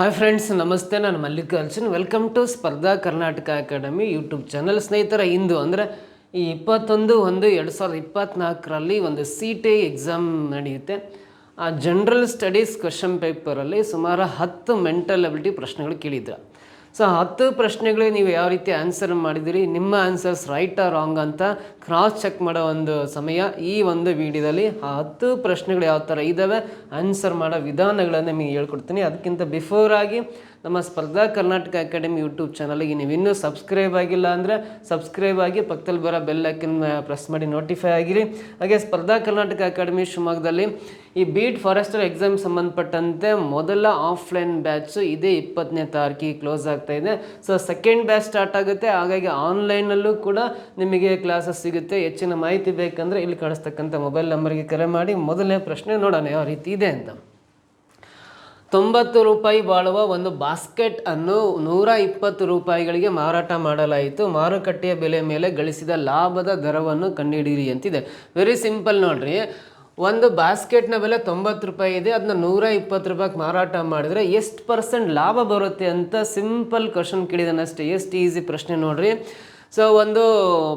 Hi friends ನಮಸ್ತೆ, ನಾನು Mallikarjun. Welcome to ಸ್ಪರ್ಧಾ ಕರ್ನಾಟಕ ಅಕಾಡೆಮಿ ಯೂಟ್ಯೂಬ್ ಚಾನಲ್ ಸ್ನೇಹಿತರ, ಇಂದು ಅಂದರೆ ಈ ಇಪ್ಪತ್ತೊಂದು ಒಂದು ಎರಡು ಸಾವಿರದ ಇಪ್ಪತ್ತ್ನಾಲ್ಕರಲ್ಲಿ ಒಂದು ಸಿ ಟಿ ಎಕ್ಸಾಮ್ ನಡೆಯುತ್ತೆ. ಆ ಜನರಲ್ ಸ್ಟಡೀಸ್ ಕ್ವಶನ್ ಪೇಪರಲ್ಲಿ ಸುಮಾರು ಹತ್ತು ಮೆಂಟಲ್ ಅಬಿಲಿಟಿ ಪ್ರಶ್ನೆಗಳು ಕೇಳಿದ್ರು. ಸೊ ಹತ್ತು ಪ್ರಶ್ನೆಗಳಿಗೆ ನೀವು ಯಾವ ರೀತಿ ಆನ್ಸರ್ ಮಾಡಿದಿರಿ ನಿಮ್ಮ ಆನ್ಸರ್ಸ್ ರೈಟ್ ರಾಂಗ್ ಅಂತ ಕ್ರಾಸ್ ಚೆಕ್ ಮಾಡೋ ಒಂದು ಸಮಯ ಈ ಒಂದು ವಿಡಿಯೋದಲ್ಲಿ. ಆ ಹತ್ತು ಪ್ರಶ್ನೆಗಳು ಯಾವ ಥರ ಇದ್ದಾವೆ ಆನ್ಸರ್ ಮಾಡೋ ವಿಧಾನಗಳನ್ನು ನಿಮಗೆ ಹೇಳ್ಕೊಡ್ತೀನಿ. ಅದಕ್ಕಿಂತ ಬಿಫೋರ್ ಆಗಿ ನಮ್ಮ ಸ್ಪರ್ಧಾ ಕರ್ನಾಟಕ ಅಕಾಡೆಮಿ ಯೂಟ್ಯೂಬ್ ಚಾನಲ್ಗೆ ನೀವು ಇನ್ನೂ ಸಬ್ಸ್ಕ್ರೈಬ್ ಆಗಿಲ್ಲ ಅಂದರೆ ಸಬ್ಸ್ಕ್ರೈಬ್ ಆಗಿ ಪಕ್ಕದಲ್ಲಿ ಬರೋ ಬೆಲ್ ಐಕನ್ ಪ್ರೆಸ್ ಮಾಡಿ ನೋಟಿಫೈ ಆಗಿರಿ. ಹಾಗೆ ಸ್ಪರ್ಧಾ ಕರ್ನಾಟಕ ಅಕಾಡೆಮಿ ಶಿವಮೊಗ್ಗದಲ್ಲಿ ಈ ಬೀಟ್ ಫಾರೆಸ್ಟರ್ ಎಕ್ಸಾಮ್ ಸಂಬಂಧಪಟ್ಟಂತೆ ಮೊದಲ ಆಫ್ಲೈನ್ ಬ್ಯಾಚು ಇದೇ ಇಪ್ಪತ್ತನೇ ತಾರೀಕಿಗೆ ಕ್ಲೋಸ್ ಆಗ್ತಾ ಇದೆ. ಸೊ, ಸೆಕೆಂಡ್ ಬ್ಯಾಚ್ ಸ್ಟಾರ್ಟ್ ಆಗುತ್ತೆ. ಹಾಗಾಗಿ ಆನ್ಲೈನಲ್ಲೂ ಕೂಡ ನಿಮಗೆ ಕ್ಲಾಸಸ್ ಸಿಗುತ್ತೆ. ಹೆಚ್ಚಿನ ಮಾಹಿತಿ ಬೇಕಂದರೆ ಇಲ್ಲಿ ಕಳಿಸ್ತಕ್ಕಂಥ ಮೊಬೈಲ್ ನಂಬರ್ಗೆ ಕರೆ ಮಾಡಿ. ಮೊದಲನೇ ಪ್ರಶ್ನೆ ನೋಡೋಣ, ಯಾವ ರೀತಿ ಇದೆ ಅಂತ. ತೊಂಬತ್ತು ರೂಪಾಯಿ ಬಾಳುವ ಒಂದು ಬಾಸ್ಕೆಟ್ ಅನ್ನು ನೂರ ಇಪ್ಪತ್ತು ರೂಪಾಯಿಗಳಿಗೆ ಮಾರಾಟ ಮಾಡಲಾಯಿತು. ಮಾರುಕಟ್ಟೆಯ ಬೆಲೆ ಮೇಲೆ ಗಳಿಸಿದ ಲಾಭದ ದರವನ್ನು ಕಂಡುಹಿಡಿಯಿರಿ ಅಂತಿದೆ. ವೆರಿ ಸಿಂಪಲ್ ನೋಡ್ರಿ. ಒಂದು ಬಾಸ್ಕೆಟ್ನ ಬೆಲೆ ತೊಂಬತ್ತು ರೂಪಾಯಿ ಇದೆ ಅದನ್ನ ನೂರ ಇಪ್ಪತ್ತು ರೂಪಾಯಿಗೆ ಮಾರಾಟ ಮಾಡಿದರೆ ಎಷ್ಟು ಪರ್ಸೆಂಟ್ ಲಾಭ ಬರುತ್ತೆ ಅಂತ ಸಿಂಪಲ್ ಕ್ವಶನ್ ಕೇಳಿದಾನಷ್ಟೇ. ಎಷ್ಟು ಈಸಿ ಪ್ರಶ್ನೆ ನೋಡ್ರಿ. ಸೊ ಒಂದು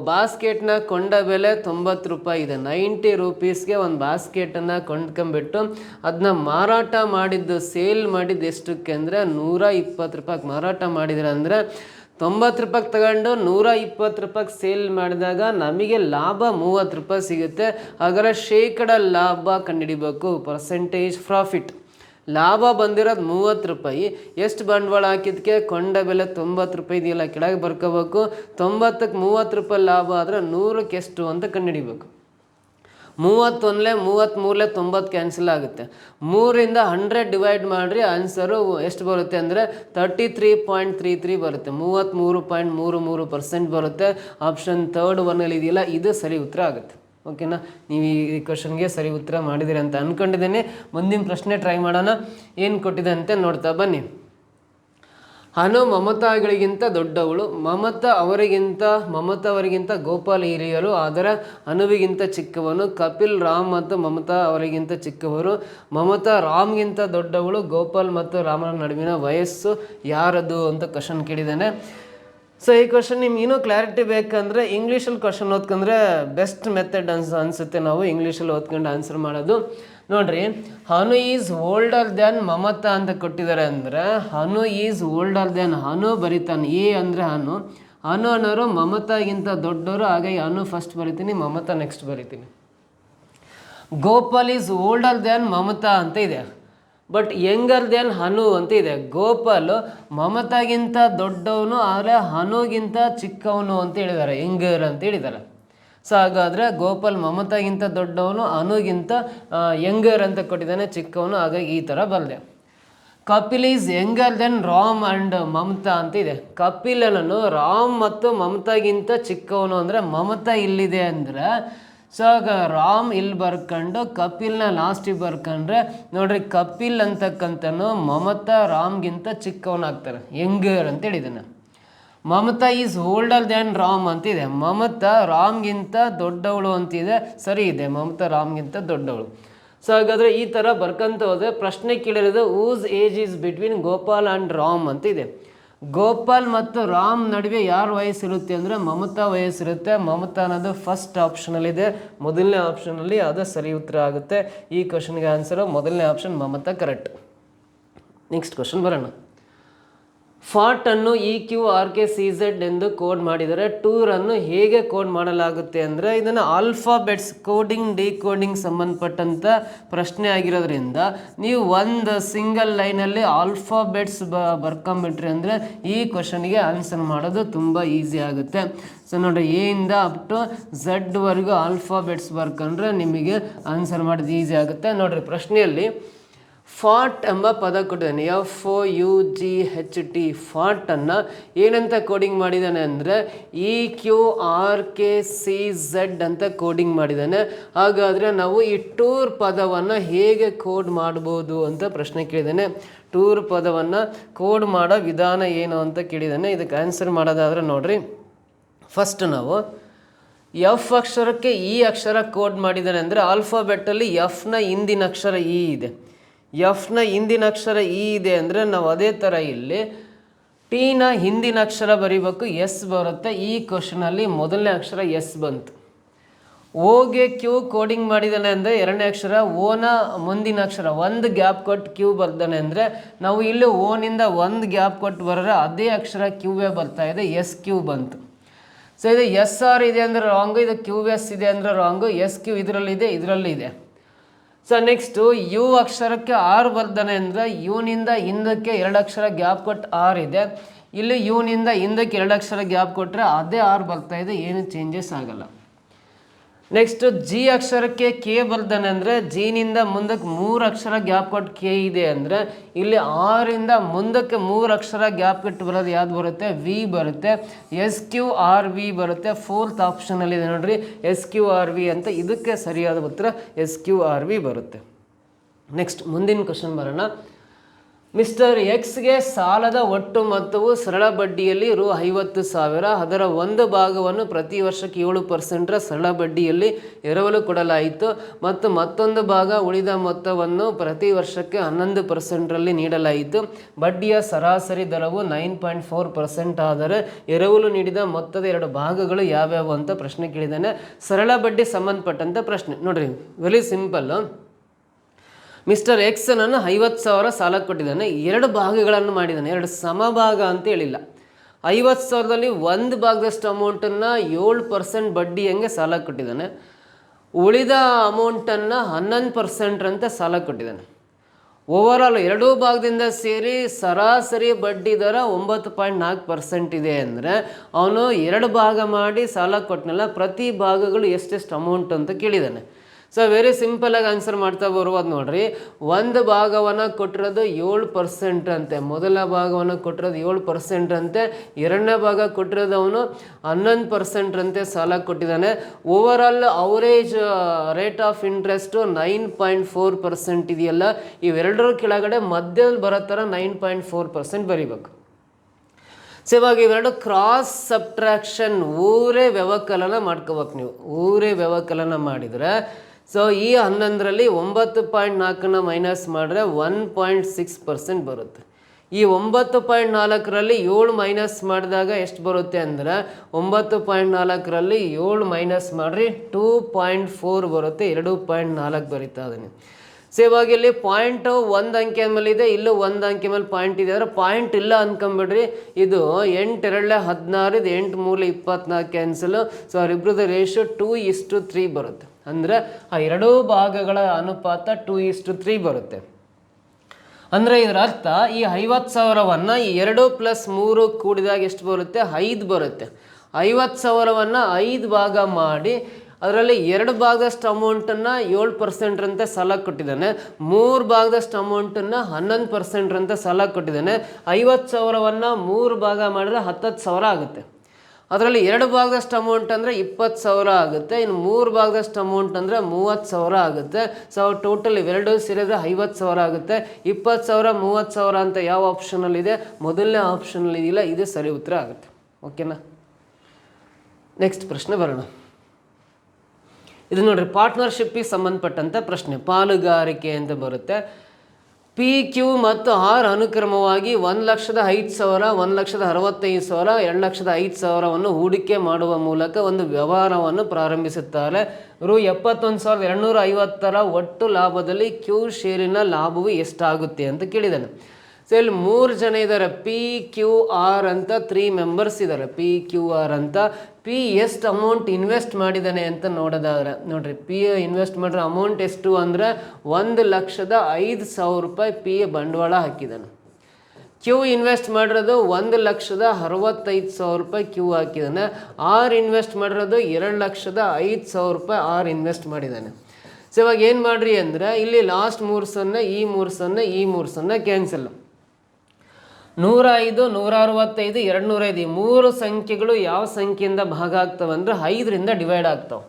ಬಾಸ್ಕೆಟ್ನ ಕೊಂಡ ಬೆಲೆ ತೊಂಬತ್ತು ರೂಪಾಯಿ ಇದೆ. ನೈಂಟಿ ರುಪೀಸ್ಗೆ ಒಂದು ಬಾಸ್ಕೆಟನ್ನು ಕೊಂಡ್ಕೊಂಬಿಟ್ಟು ಅದನ್ನ ಮಾರಾಟ ಮಾಡಿದ್ದು ಸೇಲ್ ಮಾಡಿದ್ದು ಎಷ್ಟಕ್ಕೆ ಅಂದರೆ ನೂರ ಇಪ್ಪತ್ತು ರೂಪಾಯಿಗೆ ಮಾರಾಟ ಮಾಡಿದ್ರೆ ಅಂದರೆ ತೊಂಬತ್ತು ರೂಪಾಯಿಗೆ ತಗೊಂಡು ನೂರ ಇಪ್ಪತ್ತು ರೂಪಾಯಿಗೆ ಸೇಲ್ ಮಾಡಿದಾಗ ನಮಗೆ ಲಾಭ ಮೂವತ್ತು ರೂಪಾಯಿ ಸಿಗುತ್ತೆ. ಹಾಗಾದ್ರೆ ಶೇಕಡ ಲಾಭ ಕಂಡುಹಿಡಿಬೇಕು ಪರ್ಸೆಂಟೇಜ್ ಪ್ರಾಫಿಟ್ ಲಾಭ ಬಂದಿರೋದು ಮೂವತ್ತು ರೂಪಾಯಿ. ಎಷ್ಟು ಬಂಡವಾಳ ಹಾಕಿದ್ದಕ್ಕೆ ಕೊಂಡ ಬೆಲೆ ತೊಂಬತ್ತು ರೂಪಾಯಿ ಇದೆಯಲ್ಲ, ಕೆಳಗೆ ಬರ್ಕೋಬೇಕು. ತೊಂಬತ್ತಕ್ಕೆ ಮೂವತ್ತು ರೂಪಾಯಿ ಲಾಭ ಆದರೆ ನೂರಕ್ಕೆ ಎಷ್ಟು ಅಂತ ಕಂಡುಹಿಡಿಬೇಕು. ಮೂವತ್ತೊಂದಲೇ ಮೂವತ್ತ್ಮೂರಲೇ ತೊಂಬತ್ತು ಕ್ಯಾನ್ಸಲ್ ಆಗುತ್ತೆ. ಮೂರಿಂದ ಹಂಡ್ರೆಡ್ ಡಿವೈಡ್ ಮಾಡಿರಿ ಆನ್ಸರು ಎಷ್ಟು ಬರುತ್ತೆ ಅಂದರೆ thirty three point three three ಬರುತ್ತೆ. ಮೂವತ್ತ್ಮೂರು ಪಾಯಿಂಟ್ ಮೂರು ಮೂರು ಪರ್ಸೆಂಟ್ ಬರುತ್ತೆ. ಆಪ್ಷನ್ ತರ್ಡ್ ಒನ್ನಲ್ಲಿ ಇದೆಯಲ್ಲ, ಇದು ಸರಿ ಉತ್ತರ ಆಗುತ್ತೆ. ಓಕೆನಾ? ನೀವು ಈ ಕ್ವಶನ್ಗೆ ಸರಿ ಉತ್ತರ ಮಾಡಿದಿರಿ ಅಂತ ಅಂದ್ಕೊಂಡಿದ್ದೇನೆ ಮುಂದಿನ ಪ್ರಶ್ನೆ ಟ್ರೈ ಮಾಡೋಣ. ಏನು ಕೊಟ್ಟಿದೆ ಅಂತ ನೋಡ್ತಾ ಬನ್ನಿ. ಹನು ಮಮತಾಗಳಿಗಿಂತ ದೊಡ್ಡವಳು. ಮಮತಾ ಅವರಿಗಿಂತ ಮಮತಾ ಅವರಿಗಿಂತ ಗೋಪಾಲ್ ಹಿರಿಯರು. ಆದರೆ ಹನುವಿಗಿಂತ ಚಿಕ್ಕವನು. ಕಪಿಲ್, ರಾಮ್ ಮತ್ತು ಮಮತಾ ಅವರಿಗಿಂತ ಚಿಕ್ಕವರು. ಮಮತಾ ರಾಮ್ಗಿಂತ ದೊಡ್ಡವಳು. ಗೋಪಾಲ್ ಮತ್ತು ರಾಮನ ನಡುವಿನ ವಯಸ್ಸು ಯಾರದು ಅಂತ ಕ್ವಶನ್ ಕೇಳಿದ್ದಾನೆ. ಸೊ ಈ ಕ್ವಶನ್ ನಿಮ್ಗೆ ಇನ್ನೂ ಕ್ಲಾರಿಟಿ ಬೇಕಂದರೆ ಇಂಗ್ಲೀಷಲ್ಲಿ ಕ್ವಶನ್ ಓದ್ಕೊಂಡ್ರೆ ಬೆಸ್ಟ್ ಮೆಥಡ್ ಅನ್ಸ್, ಅನಿಸುತ್ತೆ. ನಾವು ಇಂಗ್ಲೀಷಲ್ಲಿ ಓದ್ಕೊಂಡು ಆನ್ಸರ್ ಮಾಡೋದು. ನೋಡ್ರಿ, ಹನು ಈಸ್ ಓಲ್ಡರ್ ದ್ಯಾನ್ ಮಮತಾ ಅಂತ ಕೊಟ್ಟಿದ್ದಾರೆ ಅಂದರೆ, ಹನು is older than Hanu ಬರಿತಾನೆ. A ಅಂದರೆ ಹನು. ಹನು ಅನ್ನೋರು ಮಮತಾಗಿಂತ ದೊಡ್ಡವರು ಹಾಗಾಗಿ ಹನು ಫಸ್ಟ್ ಬರಿತೀನಿ, ಮಮತಾ ನೆಕ್ಸ್ಟ್ ಬರಿತೀನಿ. Gopal is older than Mamata ಅಂತ ಇದೆ. ಬಟ್ ಯಂಗರ್ ದೆನ್ ಹನು ಅಂತ ಇದೆ. ಗೋಪಾಲ್ ಮಮತಾಗಿಂತ ದೊಡ್ಡವನು, ಆದರೆ ಹನುಗಿಂತ ಚಿಕ್ಕವನು ಅಂತ ಹೇಳಿದ್ದಾರೆ. ಯಂಗರ್ ಅಂತ ಹೇಳಿದ್ದಾರೆ. ಸೊ ಹಾಗಾದರೆ ಗೋಪಾಲ್ ಮಮತಾಗಿಂತ ದೊಡ್ಡವನು ಅನುಗಿಂತ ಯಂಗರ್ ಅಂತ ಕೊಟ್ಟಿದ್ದಾನೆ ಚಿಕ್ಕವನು. ಹಾಗಾಗಿ ಈ ಥರ ಬಂದೆ. Kapil is younger then Ram and Mamata ಅಂತ ಇದೆ. ಕಪಿಲನನು ರಾಮ್ ಮತ್ತು ಮಮತಾಗಿಂತ ಚಿಕ್ಕವನು ಅಂದರೆ ಮಮತಾ ಇಲ್ಲಿದೆ ಅಂದರೆ ಸೊ ಆಗ ರಾಮ್ ಇಲ್ಲಿ ಬರ್ಕೊಂಡು ಕಪಿಲ್ನ ಲಾಸ್ಟಿಗೆ ಬರ್ಕೊಂಡ್ರೆ ನೋಡ್ರಿ ಕಪಿಲ್ ಅಂತಕ್ಕಂಥನು ಮಮತಾ ರಾಮ್ಗಿಂತ ಚಿಕ್ಕವನಾಗ್ತಾರೆ. ಯಂಗರ್ ಅಂತ ಹೇಳಿದ್ದಾನೆ Mamata is older than Ram ಅಂತಿದೆ. ಮಮತಾ ರಾಮ್ಗಿಂತ ದೊಡ್ಡವಳು ಅಂತಿದೆ. ಸರಿ ಇದೆ, ಮಮತಾ ರಾಮ್ಗಿಂತ ದೊಡ್ಡವಳು. ಸೊ ಹಾಗಾದರೆ ಈ ಥರ ಬರ್ಕೊಂತ ಹೋದರೆ ಪ್ರಶ್ನೆ ಕೇಳಿರೋದು whose age is between Gopal and Ram ಅಂತ ಇದೆ ಗೋಪಾಲ್ ಮತ್ತು ರಾಮ್ ನಡುವೆ ಯಾರ ವಯಸ್ಸಿರುತ್ತೆ ಅಂದರೆ ಮಮತಾ ವಯಸ್ಸಿರುತ್ತೆ. ಮಮತಾ ಅನ್ನೋದು ಫಸ್ಟ್ ಆಪ್ಷನಲ್ಲಿದೆ ಮೊದಲನೇ ಆಪ್ಷನಲ್ಲಿ ಅದು ಸರಿ ಉತ್ತರ ಆಗುತ್ತೆ. ಈ ಕ್ವಶನ್ಗೆ ಆನ್ಸರು ಮೊದಲನೇ option Mamata correct next question ಬರೋಣ. ಫಾಟ್ ಅನ್ನು E Q R K C Z ಎಂದು ಕೋಡ್ ಮಾಡಿದರೆ ಟೂರನ್ನು ಹೇಗೆ ಕೋಡ್ ಮಾಡಲಾಗುತ್ತೆ ಅಂದರೆ ಇದನ್ನು ಆಲ್ಫಾಬೆಟ್ಸ್ ಕೋಡಿಂಗ್, ಡಿಕೋಡಿಂಗ್ ಸಂಬಂಧಪಟ್ಟಂಥ ಪ್ರಶ್ನೆ ಆಗಿರೋದ್ರಿಂದ ನೀವು ಒಂದು ಸಿಂಗಲ್ ಲೈನಲ್ಲಿ ಆಲ್ಫಾಬೆಟ್ಸ್ ಬ, ಬರ್ಕೊಂಬಿಟ್ರಿ ಅಂದರೆ ಈ ಕ್ವಶನ್ಗೆ ಆನ್ಸರ್ ಮಾಡೋದು ತುಂಬ ಈಸಿ ಆಗುತ್ತೆ. ಸೊ ನೋಡಿ ಎ ಇಂದ ಅಪ್ ಟು ಝಡ್ವರೆಗೂ ಆಲ್ಫಾಬೆಟ್ಸ್ ಬರ್ಕೊಂಡ್ರೆ ನಿಮಗೆ ಆನ್ಸರ್ ಮಾಡೋದು ಈಸಿ ಆಗುತ್ತೆ. ನೋಡಿರಿ, ಪ್ರಶ್ನೆಯಲ್ಲಿ ಫಾಟ್ ಎಂಬ ಪದ ಕೊಟ್ಟಿದ್ದಾನೆ. F O U G H T ಫಾಟನ್ನು ಏನಂತ ಕೋಡಿಂಗ್ ಮಾಡಿದ್ದಾನೆ ಅಂದರೆ E Q R K C Z ಅಂತ ಕೋಡಿಂಗ್ ಮಾಡಿದ್ದಾನೆ. ಹಾಗಾದರೆ ನಾವು ಈ ಟೂರ್ ಪದವನ್ನು ಹೇಗೆ ಕೋಡ್ ಮಾಡ್ಬೋದು ಅಂತ ಪ್ರಶ್ನೆ ಕೇಳಿದ್ದಾನೆ. ಟೂರ್ ಪದವನ್ನು ಕೋಡ್ ಮಾಡೋ ವಿಧಾನ ಏನು ಅಂತ ಕೇಳಿದ್ದಾನೆ. ಇದಕ್ಕೆ ಆನ್ಸರ್ ಮಾಡೋದಾದರೆ ನೋಡಿರಿ. ಫಸ್ಟ್ ನಾವು ಎಫ್ ಅಕ್ಷರಕ್ಕೆ ಈ ಅಕ್ಷರ ಕೋಡ್ ಮಾಡಿದ್ದಾನೆ ಅಂದರೆ ಆಲ್ಫಾಬೆಟ್ಟಲ್ಲಿ ಎಫ್ನ ಹಿಂದಿನ ಅಕ್ಷರ ಇ ಇದೆ. ಎಫ್ನ ಹಿಂದಿನ ಅಕ್ಷರ ಇ ಇದೆ ಅಂದರೆ ನಾವು ಅದೇ ಥರ ಇಲ್ಲಿ. ಟಿನ ಹಿಂದಿನ ಅಕ್ಷರ ಬರಿಬೇಕು, ಎಸ್ ಬರುತ್ತೆ. ಈ ಕ್ವಶನಲ್ಲಿ ಮೊದಲನೇ ಅಕ್ಷರ ಎಸ್ ಬಂತು. ಓಗೆ ಕ್ಯೂ ಕೋಡಿಂಗ್ ಮಾಡಿದ್ದಾನೆ ಅಂದರೆ ಎರಡನೇ ಅಕ್ಷರ, ಓನ ಮುಂದಿನ ಅಕ್ಷರ, ಒಂದು ಗ್ಯಾಪ್ ಕೊಟ್ಟು ಕ್ಯೂ ಬರ್ದಾನೆ ಅಂದರೆ ನಾವು ಇಲ್ಲಿ ಓನಿಂದ ಒಂದು ಗ್ಯಾಪ್ ಕೊಟ್ಟು ಬರೋರೆ, ಅದೇ ಅಕ್ಷರ ಕ್ಯೂವೇ ಬರ್ತಾ ಇದೆ, ಎಸ್ ಕ್ಯೂ ಬಂತು. ಸೊ ಇದು ಎಸ್ ಆರ್ ಇದೆ ಅಂದರೆ ರಾಂಗು ಇದು ಕ್ಯೂ ಎಸ್ ಇದೆ ಅಂದರೆ ರಾಂಗು ಎಸ್ ಕ್ಯೂ ಇದರಲ್ಲಿದೆ ಇದರಲ್ಲಿದೆ ಸೊ ನೆಕ್ಸ್ಟು ಯು ಅಕ್ಷರಕ್ಕೆ ಆರ್ ಬರ್ದಾನೆ ಅಂದರೆ ಯುನಿಂದ ಹಿಂದಕ್ಕೆ ಎರಡು ಅಕ್ಷರ ಗ್ಯಾಪ್ ಕೊಟ್ಟು ಆರ್ ಇದೆ. ಇಲ್ಲಿ ಯುನಿಂದ ಹಿಂದಕ್ಕೆ ಎರಡು ಅಕ್ಷರ ಗ್ಯಾಪ್ ಕೊಟ್ಟರೆ ಅದೇ ಆರ್ ಬರ್ತಾ ಇದೆ, ಏನು ಚೇಂಜಸ್ ಆಗಲ್ಲ. ನೆಕ್ಸ್ಟ್ ಜಿ ಅಕ್ಷರಕ್ಕೆ ಕೆ ಬರ್ತಾನೆ ಅಂದರೆ ಜಿನಿಂದ ಮುಂದಕ್ಕೆ ಮೂರು ಅಕ್ಷರ ಗ್ಯಾಪ್ ಕೊಟ್ಟು ಕೆ ಇದೆ ಅಂದರೆ ಇಲ್ಲಿ ಆರಿಂದ ಮುಂದಕ್ಕೆ ಮೂರು ಅಕ್ಷರ ಗ್ಯಾಪ್ ಕೊಟ್ಟು ಬರೋದು ಯಾವ್ದು ಬರುತ್ತೆ? ವಿ ಬರುತ್ತೆ. ಎಸ್ ಕ್ಯೂ ಆರ್ ವಿ ಬರುತ್ತೆ. ಫೋರ್ತ್ ಆಪ್ಷನಲ್ಲಿ ಇದೆ ನೋಡ್ರಿ. ಎಸ್ ಕ್ಯೂ ಆರ್ ವಿ ಅಂತ ಇದಕ್ಕೆ ಸರಿಯಾದ ಉತ್ತರ ಎಸ್ ಕ್ಯೂ ಆರ್ ವಿ ಬರುತ್ತೆ. ನೆಕ್ಸ್ಟ್ ಮುಂದಿನ ಕ್ವಶನ್ ಬರೋಣ. ಮಿಸ್ಟರ್ ಎಕ್ಸ್ಗೆ ಸಾಲದ ಒಟ್ಟು ಮೊತ್ತವು ಸರಳ ಬಡ್ಡಿಯಲ್ಲಿ ರು ಐವತ್ತು ಸಾವಿರ. ಅದರ ಒಂದು ಭಾಗವನ್ನು ಪ್ರತಿ ವರ್ಷಕ್ಕೆ ಏಳು ಪರ್ಸೆಂಟ್ರ ಸರಳ ಬಡ್ಡಿಯಲ್ಲಿ ಎರವಲು ಕೊಡಲಾಯಿತು. ಮತ್ತು ಮತ್ತೊಂದು ಭಾಗ ಉಳಿದ ಮೊತ್ತವನ್ನು ಪ್ರತಿ ವರ್ಷಕ್ಕೆ ಹನ್ನೊಂದು ಪರ್ಸೆಂಟ್ರಲ್ಲಿ ನೀಡಲಾಯಿತು. ಬಡ್ಡಿಯ ಸರಾಸರಿ ದರವು ನೈನ್ ಪಾಯಿಂಟ್ ಫೋರ್ ಪರ್ಸೆಂಟ್ ಆದರೆ ಎರವಲು ನೀಡಿದ ಮೊತ್ತದ ಎರಡು ಭಾಗಗಳು ಯಾವ್ಯಾವು ಅಂತ ಪ್ರಶ್ನೆ ಕೇಳಿದ್ದಾನೆ. ಸರಳ ಬಡ್ಡಿ ಸಂಬಂಧಪಟ್ಟಂಥ ಪ್ರಶ್ನೆ. ನೋಡಿರಿ ವೆರಿ ಸಿಂಪಲ್ಲು ಮಿಸ್ಟರ್ ಎಕ್ಸ್ ನನ್ನ ಐವತ್ತು ಸಾವಿರ ಸಾಲ ಕೊಟ್ಟಿದ್ದಾನೆ. ಎರಡು ಭಾಗಗಳನ್ನು ಮಾಡಿದ್ದಾನೆ. ಎರಡು ಸಮಭಾಗ ಅಂತ ಹೇಳಿಲ್ಲ. ಐವತ್ತು ಸಾವಿರದಲ್ಲಿ ಒಂದು ಭಾಗದಷ್ಟು ಅಮೌಂಟನ್ನು ಏಳು ಪರ್ಸೆಂಟ್ ಬಡ್ಡಿ ಹಂಗೆ ಸಾಲ ಕೊಟ್ಟಿದ್ದಾನೆ. ಉಳಿದ ಅಮೌಂಟನ್ನು ಹನ್ನೊಂದು ಪರ್ಸೆಂಟ್ ಅಂತ ಸಾಲ ಕೊಟ್ಟಿದ್ದಾನೆ. ಓವರಾಲ್ ಎರಡೂ ಭಾಗದಿಂದ ಸೇರಿ ಸರಾಸರಿ ಬಡ್ಡಿ ದರ ಒಂಬತ್ತು ಪಾಯಿಂಟ್ ನಾಲ್ಕು ಪರ್ಸೆಂಟ್ ಇದೆ ಅಂದರೆ ಅವನು ಎರಡು ಭಾಗ ಮಾಡಿ ಸಾಲ ಕೊಟ್ಟನಲ್ಲ ಪ್ರತಿ ಭಾಗಗಳು ಎಷ್ಟೆಷ್ಟು ಅಮೌಂಟ್ ಅಂತ ಕೇಳಿದ್ದಾನೆ. ಸೊ ವೆರಿ ಸಿಂಪಲಾಗಿ ಆನ್ಸರ್ ಮಾಡ್ತಾ ಬರ್ಬೋದು ನೋಡ್ರಿ, ಒಂದು ಭಾಗವನ್ನು ಕೊಟ್ಟಿರೋದು ಏಳು ಪರ್ಸೆಂಟ್ ಅಂತೆ. ಮೊದಲ ಭಾಗವನ್ನು ಕೊಟ್ಟಿರೋದು ಏಳು ಪರ್ಸೆಂಟ್ ಅಂತೆ. ಎರಡನೇ ಭಾಗ ಕೊಟ್ಟಿರೋದು ಅವನು ಹನ್ನೊಂದು ಪರ್ಸೆಂಟ್ ಅಂತೆ ಸಾಲ ಕೊಟ್ಟಿದ್ದಾನೆ. Overall average rate of interest nine point four percent ಇದೆಯಲ್ಲ, ಇವೆರಡರ ಕೆಳಗಡೆ ಮಧ್ಯದಲ್ಲಿ ಬರೋ ಥರ ನೈನ್ ಪಾಯಿಂಟ್ ಫೋರ್ ಪರ್ಸೆಂಟ್ ಬರೀಬೇಕು. ಸೊ ಇವಾಗ ಇವೆರಡು ಕ್ರಾಸ್ ಸಬ್ಟ್ರಾಕ್ಷನ್ ಊರೇ ವ್ಯವಕಲನ ಮಾಡ್ಕೋಬೇಕು ನೀವು. ಊರೇ ವ್ಯವಕಲನ ಮಾಡಿದರೆ ಸೊ ಈ ಹನ್ನೊಂದರಲ್ಲಿ ಒಂಬತ್ತು ಪಾಯಿಂಟ್ ನಾಲ್ಕನ್ನ ಮೈನಸ್ ಮಾಡಿದ್ರೆ ಒನ್ ಪಾಯಿಂಟ್ ಸಿಕ್ಸ್ ಪರ್ಸೆಂಟ್ ಬರುತ್ತೆ. ಈ ಒಂಬತ್ತು ಪಾಯಿಂಟ್ ನಾಲ್ಕರಲ್ಲಿ ಏಳು ಮೈನಸ್ ಮಾಡಿದಾಗ ಎಷ್ಟು ಬರುತ್ತೆ ಅಂದರೆ ಒಂಬತ್ತು ಪಾಯಿಂಟ್ ನಾಲ್ಕರಲ್ಲಿ ಏಳು ಮೈನಸ್ ಮಾಡಿರಿ ಟೂ ಪಾಯಿಂಟ್ ಫೋರ್ ಬರುತ್ತೆ, ಎರಡು ಪಾಯಿಂಟ್ ನಾಲ್ಕು ಬರೀತಾ ಅದನ್ನು ಸೊ ಇವಾಗ ಇಲ್ಲಿ ಪಾಯಿಂಟು ಒಂದು ಅಂಕೆ ಮೇಲೆ ಇದೆ, ಇಲ್ಲೂ ಒಂದು ಅಂಕೆ ಮೇಲೆ ಪಾಯಿಂಟ್ ಇದೆ ಅಂದರೆ ಪಾಯಿಂಟ್ ಇಲ್ಲ ಅಂದ್ಕೊಂಬಿಡ್ರಿ ಇದು ಎಂಟು ಎರಡಲೆ ಹದಿನಾರು, ಇದು ಎಂಟು ಮೂಲೆ ಇಪ್ಪತ್ನಾಲ್ಕು cancel so ಅವರಿಬ್ರದ್ದು ratio two is to three ಬರುತ್ತೆ. ಅಂದರೆ ಆ ಎರಡೂ ಭಾಗಗಳ ಅನುಪಾತ ಟೂ ಇಸ್ಟು ತ್ರೀ ಬರುತ್ತೆ. ಅಂದರೆ ಇದರ ಅರ್ಥ ಈ ಐವತ್ತು ಸಾವಿರವನ್ನು ಎರಡು ಪ್ಲಸ್ ಮೂರು ಕೂಡಿದಾಗ ಎಷ್ಟು ಬರುತ್ತೆ? ಐದು ಬರುತ್ತೆ. ಐವತ್ತು ಸಾವಿರವನ್ನು ಐದು ಭಾಗ ಮಾಡಿ ಅದರಲ್ಲಿ ಎರಡು ಭಾಗದಷ್ಟು ಅಮೌಂಟನ್ನು ಏಳು ಪರ್ಸೆಂಟ್ ಅಂತ ಸಾಲ ಕೊಟ್ಟಿದ್ದಾನೆ. ಮೂರು ಭಾಗದಷ್ಟು ಅಮೌಂಟನ್ನು ಹನ್ನೊಂದು ಪರ್ಸೆಂಟ್ ಅಂತ ಸಾಲ ಕೊಟ್ಟಿದ್ದಾನೆ. ಐವತ್ತು ಸಾವಿರವನ್ನು ಮೂರು ಭಾಗ ಮಾಡಿದ್ರೆ ಹತ್ತತ್ತು ಸಾವಿರ ಆಗುತ್ತೆ. ಅದರಲ್ಲಿ ಎರಡು ಭಾಗದಷ್ಟು ಅಮೌಂಟ್ ಅಂದರೆ ಇಪ್ಪತ್ತು ಸಾವಿರ ಆಗುತ್ತೆ, ಇನ್ನು ಮೂರು ಭಾಗದಷ್ಟು ಅಮೌಂಟ್ ಅಂದರೆ ಮೂವತ್ತು ಸಾವಿರ ಆಗುತ್ತೆ. ಸೊ ಟೋಟಲ್ ಇವೆರಡು ಸೇರಿದ್ರೆ ಐವತ್ತು ಸಾವಿರ ಆಗುತ್ತೆ. ಇಪ್ಪತ್ತು ಸಾವಿರ, ಮೂವತ್ತು ಸಾವಿರ ಅಂತ ಯಾವ ಆಪ್ಷನಲ್ಲಿದೆ ಮೊದಲನೇ ಆಪ್ಷನಲ್ಲಿ ಇದೆಯಲ್ಲ ಇದು ಸರಿ ಉತ್ತರ ಆಗುತ್ತೆ. ಓಕೆನಾ ನೆಕ್ಸ್ಟ್ ಪ್ರಶ್ನೆ ಬರೋಣ. ಇದು ನೋಡ್ರಿ ಪಾರ್ಟ್ನರ್ಶಿಪ್ಪಿಗೆ ಸಂಬಂಧಪಟ್ಟಂಥ ಪ್ರಶ್ನೆ, ಪಾಲುಗಾರಿಕೆ ಅಂತ ಬರುತ್ತೆ. ಪಿ ಕ್ಯೂ ಮತ್ತು ಆರ್ ಅನುಕ್ರಮವಾಗಿ ಒಂದು ಲಕ್ಷದ ಐದು ಸಾವಿರ, ಒಂದು ಲಕ್ಷದ ಅರವತ್ತೈದು ಸಾವಿರ, ಎರಡು ಲಕ್ಷದ ಐದು ಸಾವಿರವನ್ನು ಹೂಡಿಕೆ ಮಾಡುವ ಮೂಲಕ ಒಂದು ವ್ಯವಹಾರವನ್ನು ಪ್ರಾರಂಭಿಸುತ್ತಾರೆ. ರು ಎಪ್ಪತ್ತೊಂದು ಸಾವಿರದ ಎರಡುನೂರ ಐವತ್ತರ ಒಟ್ಟು ಲಾಭದಲ್ಲಿ ಕ್ಯೂ ಶೇರಿನ ಲಾಭವು ಎಷ್ಟಾಗುತ್ತೆ ಅಂತ ಕೇಳಿದ್ದಾನೆ. ಸೊ ಇಲ್ಲಿ ಮೂರು ಜನ ಇದ್ದಾರೆ ಪಿ ಕ್ಯೂ ಆರ್ ಅಂತ ತ್ರೀ ಮೆಂಬರ್ಸ್ ಇದ್ದಾರೆ ಪಿ ಕ್ಯೂ ಆರ್ ಅಂತ ಪಿ ಎಷ್ಟು ಅಮೌಂಟ್ ಇನ್ವೆಸ್ಟ್ ಮಾಡಿದ್ದಾನೆ ಅಂತ ನೋಡೋದಾದ್ರೆ, ನೋಡ್ರಿ ಪಿ ಇನ್ವೆಸ್ಟ್ ಮಾಡಿರೋ ಅಮೌಂಟ್ ಎಷ್ಟು ಅಂದರೆ ಒಂದು ಲಕ್ಷದ ಐದು ಸಾವಿರ ರೂಪಾಯಿ ಪಿ ಬಂಡವಾಳ ಹಾಕಿದ್ದಾನೆ ಕ್ಯೂ ಇನ್ವೆಸ್ಟ್ ಮಾಡಿರೋದು ಒಂದು ಲಕ್ಷದ ಅರವತ್ತೈದು ಸಾವಿರ ರೂಪಾಯಿ ಕ್ಯೂ ಹಾಕಿದ್ದಾನೆ ಆರ್ ಇನ್ವೆಸ್ಟ್ ಮಾಡಿರೋದು ಎರಡು ಲಕ್ಷದ ಐದು ಸಾವಿರ ರೂಪಾಯಿ ಆರ್ ಇನ್ವೆಸ್ಟ್ ಮಾಡಿದ್ದಾನೆ ಸೊ ಇವಾಗ ಏನು ಮಾಡ್ರಿ ಅಂದರೆ, ಇಲ್ಲಿ ಲಾಸ್ಟ್ ಮೂರು ಸೊನ್ನೆ ಈ ಮೂರು ಸೊನ್ನೆ ಈ ಮೂರು ಸೊನ್ನೆ ಕ್ಯಾನ್ಸಲ್ ನೂರ ಐದು ನೂರ ಅರವತ್ತೈದು ಎರಡು ನೂರ ಐದು ಈ ಮೂರು ಸಂಖ್ಯೆಗಳು ಯಾವ ಸಂಖ್ಯೆಯಿಂದ ಭಾಗ ಆಗ್ತವೆ ಅಂದರೆ ಐದರಿಂದ ಡಿವೈಡ್ ಆಗ್ತವೆ.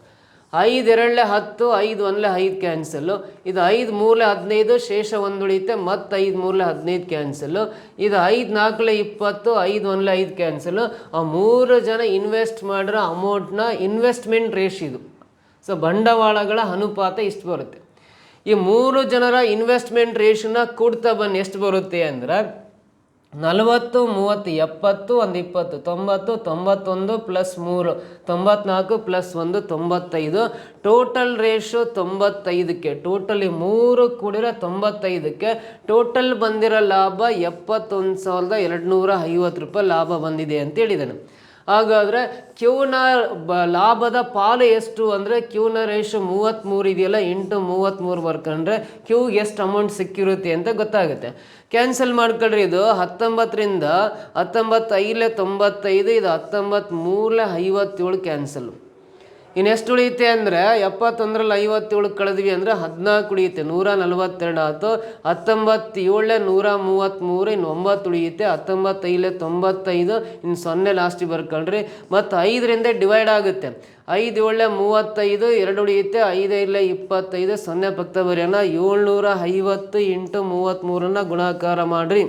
ಐದು ಎರಡಲೆ ಹತ್ತು, ಐದು ಒಂದಲೆ ಐದು ಕ್ಯಾನ್ಸಲ್ಲು ಇದು ಐದು ಮೂರಲೆ ಹದಿನೈದು, ಶೇಷ ಒಂದು ಉಳಿಯುತ್ತೆ, ಮತ್ತು ಐದು ಮೂರಲೆ ಹದಿನೈದು ಕ್ಯಾನ್ಸಲ್ಲು ಇದು ಐದು ನಾಲ್ಕಲೆ ಇಪ್ಪತ್ತು, ಐದು ಒಂದಲೆ ಐದು ಕ್ಯಾನ್ಸಲ್ಲು ಆ ಮೂರು ಜನ ಇನ್ವೆಸ್ಟ್ ಮಾಡಿರೋ ಅಮೌಂಟ್ನ ಇನ್ವೆಸ್ಟ್ಮೆಂಟ್ ರೇಷ್ ಇದು. ಸೊ ಬಂಡವಾಳಗಳ ಅನುಪಾತ ಇಷ್ಟು ಬರುತ್ತೆ. ಈ ಮೂರು ಜನರ ಇನ್ವೆಸ್ಟ್ಮೆಂಟ್ ರೇಷನ್ನ ಕೊಡ್ತಾ ಬನ್ನಿ, ಎಷ್ಟು ಬರುತ್ತೆ ಅಂದ್ರೆ ನಲವತ್ತು, ಮೂವತ್ತು, ಎಪ್ಪತ್ತು, ಒಂದು ಇಪ್ಪತ್ತು, ತೊಂಬತ್ತು, ತೊಂಬತ್ತೊಂದು ಪ್ಲಸ್ ಮೂರು, ತೊಂಬತ್ನಾಲ್ಕು ಪ್ಲಸ್ ಒಂದು, ತೊಂಬತ್ತೈದು. ಟೋಟಲ್ ರೇಷು ತೊಂಬತ್ತೈದಕ್ಕೆ. ಟೋಟಲಿ ಮೂರು ಕೂಡಿರೋ ತೊಂಬತ್ತೈದಕ್ಕೆ. ಟೋಟಲ್ ಬಂದಿರೋ ಲಾಭ ಎಪ್ಪತ್ತೊಂದು ಸಾವಿರದ ಎರಡು ನೂರ ಐವತ್ತು ರೂಪಾಯಿ ಲಾಭ ಬಂದಿದೆ ಅಂತ ಹೇಳಿದ್ದಾನೆ. ಹಾಗಾದರೆ ಕ್ಯೂನ ಬ, ಲಾಭದ ಪಾಲು ಎಷ್ಟು ಅಂದರೆ ಕ್ಯೂನ ರೇಷು ಮೂವತ್ತ್ಮೂರು ಇದೆಯಲ್ಲ ಇಂಟು ಮೂವತ್ತ್ಮೂರು ಬರ್ಕೊಂಡ್ರೆ ಕ್ಯೂಗೆ ಎಷ್ಟು ಅಮೌಂಟ್ ಸಿಕ್ಕಿರುತ್ತೆ ಅಂತ ಗೊತ್ತಾಗುತ್ತೆ. ಕ್ಯಾನ್ಸಲ್ ಮಾಡ್ಕೊಳ್ರಿ ಇದು ಹತ್ತೊಂಬತ್ತರಿಂದ ಹತ್ತೊಂಬತ್ತೈಲೆ ತೊಂಬತ್ತೈದು ಇದು ಹತ್ತೊಂಬತ್ತು ಮೂರಲೆ ಐವತ್ತೇಳು ಕ್ಯಾನ್ಸಲ್ ಇನ್ನೆಷ್ಟು ಉಳಿಯುತ್ತೆ ಅಂದರೆ ಎಪ್ಪತ್ತೊಂದರಲ್ಲಿ ಐವತ್ತೇಳು ಕಳೆದ್ವಿ ಅಂದರೆ ಹದಿನಾಲ್ಕು ಉಳಿಯುತ್ತೆ. ನೂರ ನಲವತ್ತೆರಡು ಆಯ್ತು. ಹತ್ತೊಂಬತ್ತು ನೂರ ಮೂವತ್ತ್ಮೂರು, ಇನ್ನು ಒಂಬತ್ತು ಉಳಿಯುತ್ತೆ. ಹತ್ತೊಂಬತ್ತೈಲೆ ತೊಂಬತ್ತೈದು, ಇನ್ನು ಸೊನ್ನೆ ಲಾಸ್ಟಿಗೆ ಬರ್ಕೊಳ್ರಿ. ಮತ್ತು ಐದರಿಂದ ಡಿವೈಡ್ ಆಗುತ್ತೆ. ಐದು ಏಳೇ ಮೂವತ್ತೈದು, ಎರಡು ಉಳಿಯುತ್ತೆ. ಐದು ಇಲ್ಲ ಇಪ್ಪತ್ತೈದು, ಸೊನ್ನೆ ಪಕ್ಕ ಬರೆಯೋಣ. ಏಳ್ನೂರ ಐವತ್ತು ಇಂಟು ಮೂವತ್ತ್ಮೂರನ್ನು ಗುಣಾಕಾರ ಮಾಡಿರಿ.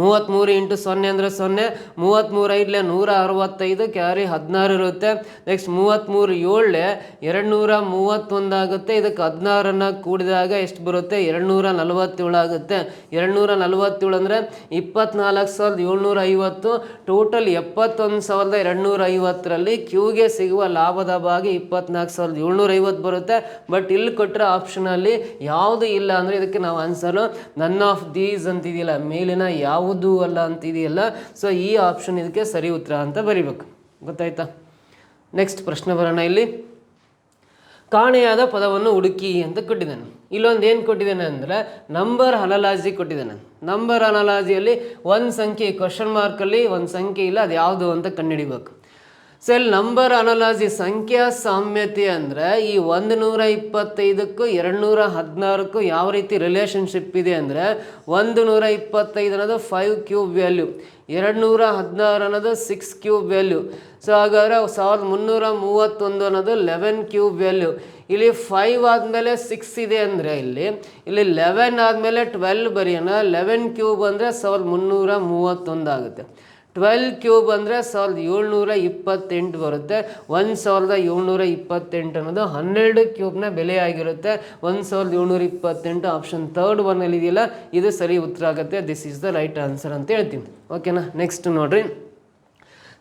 ಮೂವತ್ತ್ಮೂರು ಇಂಟು ಸೊನ್ನೆ ಅಂದರೆ ಸೊನ್ನೆ ಮೂವತ್ತ್ಮೂರು ಐದಲೇ ನೂರ ಅರವತ್ತೈದು, ಕ್ಯಾರಿ ಹದಿನಾರು ಇರುತ್ತೆ. ನೆಕ್ಸ್ಟ್ ಮೂವತ್ತ್ಮೂರು ಏಳಲೆ ಎರಡು ನೂರ ಮೂವತ್ತೊಂದು ಆಗುತ್ತೆ. ಇದಕ್ಕೆ ಹದಿನಾರನ್ನು ಕೂಡಿದಾಗ ಎಷ್ಟು ಬರುತ್ತೆ? ಎರಡು ನೂರ ನಲವತ್ತೇಳು ಆಗುತ್ತೆ. ಎರಡು ನೂರ ನಲವತ್ತೇಳು ಅಂದರೆ ಇಪ್ಪತ್ನಾಲ್ಕು ಸಾವಿರದ ಏಳ್ನೂರ ಐವತ್ತು, ಟೋಟಲ್ ಎಪ್ಪತ್ತೊಂದು ಸಾವಿರದ ಎರಡು ನೂರ ಐವತ್ತರಲ್ಲಿ ಕ್ಯೂಗೆ ಸಿಗುವ ಲಾಭದ ಭಾಗ ಇಪ್ಪತ್ನಾಲ್ಕು ಸಾವಿರದ ಏಳ್ನೂರ ಐವತ್ತು ಬರುತ್ತೆ. ಬಟ್ ಇಲ್ಲಿ ಕೊಟ್ಟರೆ ಆಪ್ಷನಲ್ಲಿ ಯಾವುದು ಇಲ್ಲ ಅಂದರೆ ಇದಕ್ಕೆ ನಾವು ಆನ್ಸರು ನನ್ ಆಫ್ ದೀಸ್ ಅಂತಿದೆಯಲ್ಲ. ಮೇಲಿನ ಯಾವುದೂ ಅಲ್ಲ ಅಂತ ಇದೆಯಲ್ಲ ಸೊ ಈ ಆಪ್ಷನ್ ಇದಕ್ಕೆ ಸರಿ ಉತ್ತರ ಅಂತ ಬರಿಬೇಕು. ಗೊತ್ತಾಯ್ತಾ? ನೆಕ್ಸ್ಟ್ ಪ್ರಶ್ನೆ ಬರೋಣ ಇಲ್ಲಿ. ಕಾಣೆಯಾದ ಪದವನ್ನು ಹುಡುಕಿ ಅಂತ ಕೊಟ್ಟಿದ್ದಾನೆ. ಇಲ್ಲೊಂದು ಏನು ಕೊಟ್ಟಿದ್ದಾನೆ ಅಂದರೆ ನಂಬರ್ ಅನಲಾಜಿ ಕೊಟ್ಟಿದ್ದಾನೆ. ನಂಬರ್ ಅನಲಾಜಿಯಲ್ಲಿ ಒಂದು ಸಂಖ್ಯೆ ಕ್ವಶನ್ ಮಾರ್ಕಲ್ಲಿ ಒಂದು ಸಂಖ್ಯೆ ಇಲ್ಲ ಅದು ಯಾವುದು ಅಂತ ಕಂಡುಹಿಡಿಬೇಕು. ಸೊ ಇಲ್ಲಿ ನಂಬರ್ ಅನಲಾಜಿ ಸಂಖ್ಯಾ ಸಾಮ್ಯತೆ ಅಂದರೆ ಈ ಒಂದು ನೂರ ಇಪ್ಪತ್ತೈದಕ್ಕೂ ಎರಡು ನೂರ ಹದಿನಾರಕ್ಕೂ ಯಾವ ರೀತಿ ರಿಲೇಷನ್ಶಿಪ್ ಇದೆ ಅಂದರೆ ಒಂದು ನೂರ ಇಪ್ಪತ್ತೈದು ಅನ್ನೋದು ಫೈವ್ ಕ್ಯೂಬ್ ವ್ಯಾಲ್ಯೂ ಎರಡು ನೂರ ಹದಿನಾರು ಅನ್ನೋದು ಸಿಕ್ಸ್ ಕ್ಯೂಬ್ ವ್ಯಾಲ್ಯೂ ಸೊ ಹಾಗಾದರೆ ಸಾವಿರದ ಮುನ್ನೂರ ಮೂವತ್ತೊಂದು ಅನ್ನೋದು ಲೆವೆನ್ ಕ್ಯೂಬ್ ವ್ಯಾಲ್ಯೂ ಇಲ್ಲಿ ಫೈವ್ ಆದಮೇಲೆ ಸಿಕ್ಸ್ ಇದೆ ಅಂದರೆ ಇಲ್ಲಿ ಇಲ್ಲಿ ಲೆವೆನ್ ಆದಮೇಲೆ ಟ್ವೆಲ್ ಬರೆಯೋಣ. ಲೆವೆನ್ ಕ್ಯೂಬ್ ಅಂದರೆ ಸಾವಿರದ ಮುನ್ನೂರ ಮೂವತ್ತೊಂದು ಆಗುತ್ತೆ. ಟ್ವೆಲ್ ಕ್ಯೂಬ್ ಅಂದರೆ ಸಾವಿರದ ಏಳ್ನೂರ ಇಪ್ಪತ್ತೆಂಟು ಬರುತ್ತೆ. ಒಂದು ಸಾವಿರದ ಏಳ್ನೂರ ಇಪ್ಪತ್ತೆಂಟು ಅನ್ನೋದು ಹನ್ನೆರಡು ಕ್ಯೂಬ್ನ ಬೆಲೆ ಆಗಿರುತ್ತೆ ಒಂದು ಸಾವಿರದ ಏಳ್ನೂರ ಇಪ್ಪತ್ತೆಂಟು ಆಪ್ಷನ್ ತರ್ಡ್ ಒನ್ನಲ್ಲಿ ಇದೆಯಲ್ಲ? ಇದು ಸರಿ ಉತ್ತರ ಆಗುತ್ತೆ. This is the right answer ಅಂತ ಹೇಳ್ತೀನಿ. ಓಕೆನಾ ನೆಕ್ಸ್ಟ್ ನೋಡ್ರಿ.